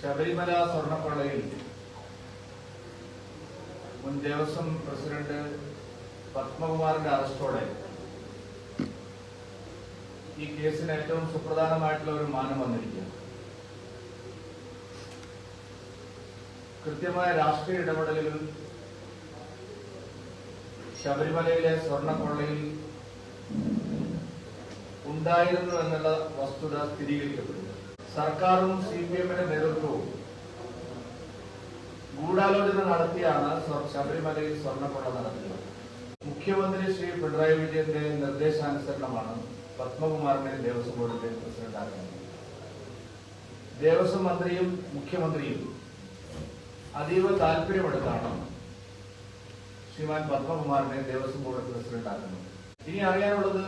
ശബരിമല സ്വർണക്കൊള്ളയിൽ മുൻ ദേവസ്വം പ്രസിഡന്റ് പത്മകുമാറിന്റെ അറസ്റ്റോടെ ഈ കേസിന് ഏറ്റവും സുപ്രധാനമായിട്ടുള്ള ഒരു മാനം വന്നിരിക്കുക കൃത്യമായ രാഷ്ട്രീയ ഇടപെടലുകൾ ശബരിമലയിലെ സ്വർണക്കൊള്ളയിൽ ഉണ്ടായിരുന്നു എന്നുള്ള വസ്തുത സ്ഥിരീകരിക്കപ്പെടുന്നു. സർക്കാരും സി പി എമ്മിന്റെ നേതൃത്വവും ഗൂഢാലോചന നടത്തിയാണ് ശബരിമലയിൽ സ്വർണക്കൊള്ള നടത്തിയത് മുഖ്യമന്ത്രി ശ്രീ പിണറായി വിജയന്റെ നിർദ്ദേശാനുസരണമാണ് പത്മകുമാറിനെ ദേവസ്വം ബോർഡിന്റെ പ്രസിഡന്റാക്കുന്നത്. ദേവസ്വം മന്ത്രിയും മുഖ്യമന്ത്രിയും അതീവ താല്പര്യമെടുത്താണ് ശ്രീമാൻ പത്മകുമാറിനെ ദേവസ്വം ബോർഡ് പ്രസിഡന്റാക്കുന്നത്. ഇനി അറിയാനുള്ളത്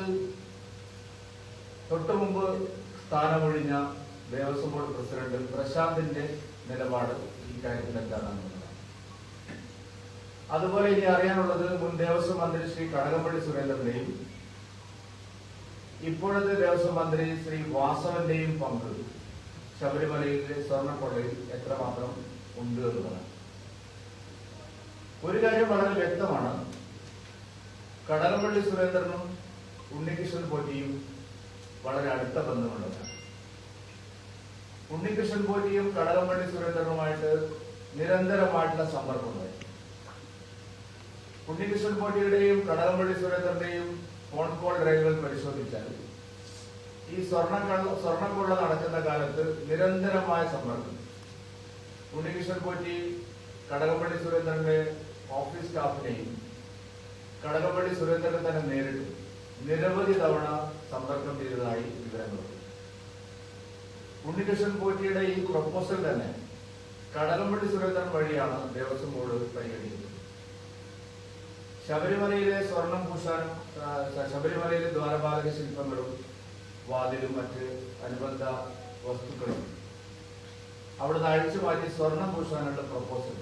തൊട്ടുമുമ്പ് സ്ഥാനമൊഴിഞ്ഞ ദേവസ്വം ബോർഡ് പ്രസിഡന്റ് പ്രശാന്തിന്റെ നിലപാട് ഈ കാര്യത്തിൽ എന്താണെന്നുള്ളത്. അതുപോലെ ഇനി അറിയാനുള്ളത് മുൻ ദേവസ്വം മന്ത്രി ശ്രീ കടകംപള്ളി സുരേന്ദ്രന്റെയും ഇപ്പോഴത്തെ ദേവസ്വം മന്ത്രി ശ്രീ വാസവന്റെയും പങ്ക് ശബരിമലയിലെ സ്വർണക്കൊള്ളയിൽ എത്രമാത്രം ഉണ്ട് എന്നുള്ളത് ഒരു കാര്യം വളരെ വ്യക്തമാണ്. കടകംപള്ളി സുരേന്ദ്രനും ഉണ്ണികൃഷ്ണൻ പോറ്റിയും വളരെ അടുത്ത ബന്ധമുള്ളവരാണ്. ഉണ്ണികൃഷ്ണൻ പോറ്റിയും കടകംപള്ളി സുരേന്ദ്രനുമായിട്ട് നിരന്തരമായിട്ടുള്ള സമ്പർക്കമുണ്ടായി ഉണ്ണികൃഷ്ണൻ പോറ്റിയുടെയും കടകംപള്ളി സുരേന്ദ്രന്റെയും ഫോൺ കോൾ രേഖകൾ പരിശോധിച്ചാൽ ഈ സ്വർണക്കള്ള സ്വർണക്കൊള്ള നടക്കുന്ന കാലത്ത് നിരന്തരമായ സമ്പർക്കം. ഉണ്ണികൃഷ്ണൻ പോറ്റി കടകംപള്ളി സുരേന്ദ്രന്റെ ഓഫീസ് സ്റ്റാഫിനെയും കടകംപള്ളി സുരേന്ദ്രനെ തന്നെ നേരിട്ട്. നിരവധി തവണ സമ്പർക്കം ചെയ്തതായി വിവരങ്ങളുണ്ട് ഉണ്ണികൃഷ്ണൻ പോറ്റിയുടെ ഈ പ്രൊപ്പോസൽ തന്നെ കടകംപള്ളി സുരേന്ദ്രൻ വഴിയാണ് ദേവസ്വം ബോർഡ് പരിഗണിക്കുന്നത്. ശബരിമലയിലെ സ്വർണം പൂശാനും ആ, ശബരിമലയിലെ ദ്വാരപാലക ശില്പങ്ങളും വാതിലും മറ്റ് അനുബന്ധ വസ്തുക്കളും. അവിടുന്ന് അഴിച്ചു മാറ്റി സ്വർണം പൂശാനുള്ള പ്രപ്പോസൽ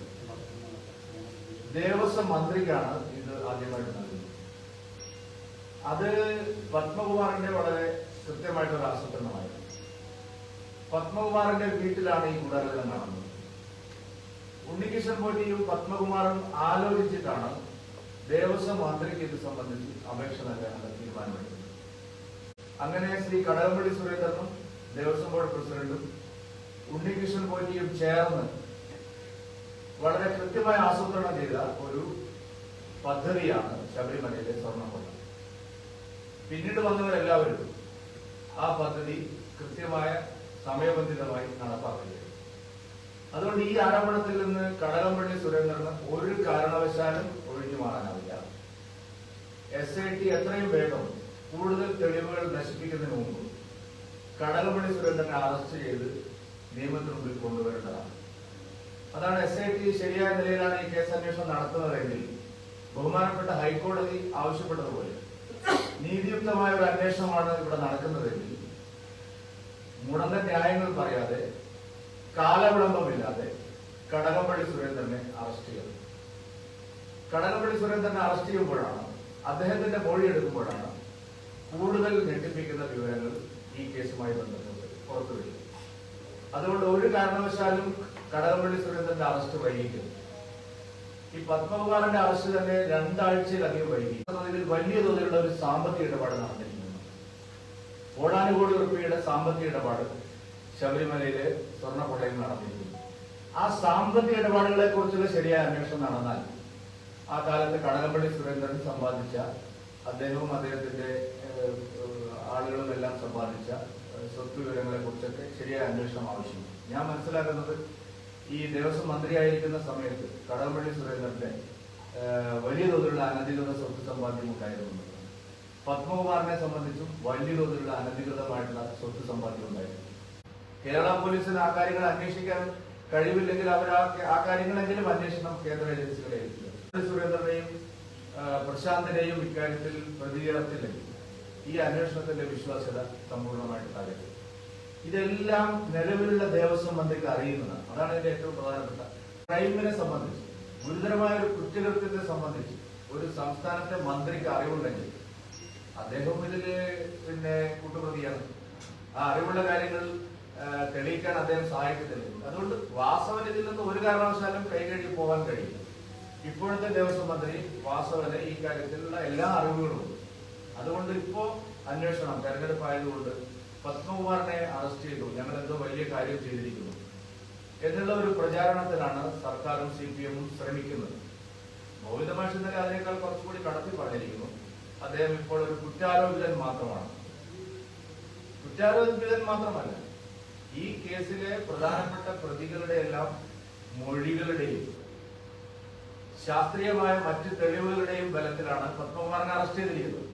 ദേവസ്വം മന്ത്രിക്കാണ് ഇത് ആദ്യമായിട്ട് നൽകുന്നത്. അത് പത്മകുമാറിന്റെ വളരെ കൃത്യമായിട്ടൊരു ആസൂത്രണമായിരുന്നു. പത്മകുമാറിന്റെ വീട്ടിലാണ് ഈ ഗൂഢാലോചന നടന്നത്. ഉണ്ണികൃഷ്ണൻ പോറ്റിയും പത്മകുമാറും ആലോചിച്ചിട്ടാണ് ദേവസ്വം മന്ത്രിക്ക് ഇത് സംബന്ധിച്ച് അപേക്ഷ നൽകാനുള്ള തീരുമാനമെടുത്തത്. അങ്ങനെ ശ്രീ കടകംപള്ളി സുരേന്ദ്രനും ദേവസ്വം ബോർഡ് പ്രസിഡന്റും ഉണ്ണികൃഷ്ണൻ പോറ്റിയും ചേർന്ന് വളരെ കൃത്യമായ ആസൂത്രണം ചെയ്ത ഒരു പദ്ധതിയാണ് ശബരിമലയിലെ സ്വർണക്കൊള്ള പിന്നീട് വന്നവരെല്ലാവരും ആ പദ്ധതി കൃത്യമായ സമയബന്ധിതമായി നടപ്പാക്കുന്നത് അതുകൊണ്ട് ഈ ആരോപണത്തിൽ നിന്ന് കടകംപള്ളി സുരേന്ദ്രന് ഒരു കാരണവശാലും ഒഴിഞ്ഞു മാറാനാവില്ല. എസ് ഐ ടി എത്രയും വേഗം കൂടുതൽ തെളിവുകൾ നശിപ്പിക്കുന്നതിന് മുമ്പ് കടകംപള്ളി സുരേന്ദ്രനെ അറസ്റ്റ് ചെയ്ത് നിയമത്തിന് മുമ്പിൽ കൊണ്ടുവരേണ്ടതാണ്. അതാണ് എസ് ഐ ടി ശരിയായ നിലയിലാണ് ഈ കേസ് അന്വേഷണം നടത്തുന്നതെങ്കിൽ ബഹുമാനപ്പെട്ട ഹൈക്കോടതി ആവശ്യപ്പെട്ടതുപോലെ നീതിയുക്തമായ ഒരു അന്വേഷണമാണ് ഇവിടെ നടക്കുന്നതെങ്കിൽ മുടങ്ങ ന്യായങ്ങൾ പറയാതെ കാലവിളംബമില്ലാതെ കടകംപള്ളി സുരേന്ദ്രനെ അറസ്റ്റ് ചെയ്തു കടകംപള്ളി സുരേന്ദ്രനെ അറസ്റ്റ് ചെയ്യുമ്പോഴാണ് അദ്ദേഹത്തിന്റെ മൊഴി എടുക്കുമ്പോഴാണ് കൂടുതൽ ഞെട്ടിപ്പിക്കുന്ന വിവരങ്ങൾ ഈ കേസുമായി ബന്ധപ്പെട്ട് പുറത്തു അതുകൊണ്ട് ഒരു കാരണവശാലും കടകംപള്ളി സുരേന്ദ്രന്റെ അറസ്റ്റ് വൈകിക്കും ഈ പത്മകുമാറിന്റെ അറസ്റ്റ് തന്നെ രണ്ടാഴ്ചയിലധികം വൈകി. വലിയ തോതിലുള്ള ഒരു സാമ്പത്തിക ഇടപാട് നടന്നിരിക്കുന്നു കോടാനുകോടി റുപ്യയുടെ സാമ്പത്തിക ഇടപാട് ശബരിമലയിലെ സ്വർണക്കൊള്ളയിൽ നടന്നിരിക്കുന്നു. ആ സാമ്പത്തിക ഇടപാടുകളെ കുറിച്ചുള്ള ശരിയായ അന്വേഷണം നടന്നാൽ ആ കാലത്ത് കടകംപള്ളി സുരേന്ദ്രൻ സമ്പാദിച്ച അദ്ദേഹവും അദ്ദേഹത്തിന്റെ ആളുകളും എല്ലാം സമ്പാദിച്ച സ്വത്ത് വിവരങ്ങളെ കുറിച്ചൊക്കെ ശരിയായ അന്വേഷണം ആവശ്യമുണ്ട് ഞാൻ മനസ്സിലാക്കുന്നത് ഈ ദേവസ്വം മന്ത്രിയായിരിക്കുന്ന സമയത്ത് കടകംപള്ളി സുരേന്ദ്രന്റെ വലിയ തോതിലുള്ള അനധികൃത സ്വത്ത് സമ്പാദ്യം ഉണ്ടായിരുന്നു. പത്മകുമാറിനെ സംബന്ധിച്ചും വലിയ തോതിലുള്ള അനധികൃതമായിട്ടുള്ള സ്വത്ത് സമ്പാദ്യം ഉണ്ടായിരുന്നു കേരള പോലീസിന് ആ കാര്യങ്ങൾ അന്വേഷിക്കാൻ കഴിവില്ലെങ്കിൽ അവർ ആ കാര്യങ്ങളെങ്കിലും അന്വേഷണം കേന്ദ്ര ഏജൻസികളെ ഏൽപ്പിക്കുക സുരേന്ദ്രനെയും പ്രശാന്തിനെയും ഇക്കാര്യത്തിൽ പ്രതികരണത്തില്ലെങ്കിൽ ഈ അന്വേഷണത്തിന്റെ വിശ്വാസ്യത സമ്പൂർണമായിട്ട് തകരും ഇതെല്ലാം നിലവിലുള്ള ദേവസ്വം മന്ത്രിക്ക് അറിയുന്നതാണ്. അതാണ് ഇതിന്റെ ഏറ്റവും പ്രധാനപ്പെട്ട ക്രൈമിനെ സംബന്ധിച്ച് ഗുരുതരമായ ഒരു കുറ്റകൃത്യത്തെ സംബന്ധിച്ച് ഒരു സംസ്ഥാനത്തെ മന്ത്രിക്ക് അറിവുണ്ടെങ്കിൽ അദ്ദേഹം ഇതിൽ പിന്നെ കൂട്ടുപ്രതിയാണ്. ആ അറിവുള്ള കാര്യങ്ങൾ തെളിയിക്കാൻ അദ്ദേഹം സഹായിക്കത്തില്ല. അതുകൊണ്ട് വാസവന് ഇതിൽ നിന്ന് ഒരു കാരണവശാലും കൈകഴുകി പോകാൻ കഴിയില്ല. ഇപ്പോഴത്തെ ദേവസ്വം മന്ത്രി വാസവന് ഈ കാര്യത്തിലുള്ള എല്ലാ അറിവുകളും അതുകൊണ്ട് ഇപ്പോ അന്വേഷണം തെരഞ്ഞെടുപ്പ് ആയതുകൊണ്ട് പത്മകുമാറിനെ അറസ്റ്റ് ചെയ്തു. ഞങ്ങൾ എന്തോ വലിയ കാര്യം ചെയ്തിരിക്കുന്നു. എന്നുള്ള ഒരു പ്രചാരണത്തിലാണ് സർക്കാരും സി പി എമ്മും ശ്രമിക്കുന്നത്. ഗോവിന്ദമാഷ് ഇന്നലെ അതിനേക്കാൾ കുറച്ചുകൂടി കടത്തി പറഞ്ഞിരിക്കുന്നു. അദ്ദേഹം ഇപ്പോൾ ഒരു കുറ്റാരോപിതൻ മാത്രമാണ്. കുറ്റാരോപിതൻ മാത്രമല്ല ഈ കേസിലെ പ്രധാനപ്പെട്ട പ്രതികളുടെ എല്ലാം മൊഴികളുടെയും ശാസ്ത്രീയമായ മറ്റ് തെളിവുകളുടെയും ബലത്തിലാണ് പത്മകുമാറിനെ അറസ്റ്റ് ചെയ്തിരിക്കുന്നത്.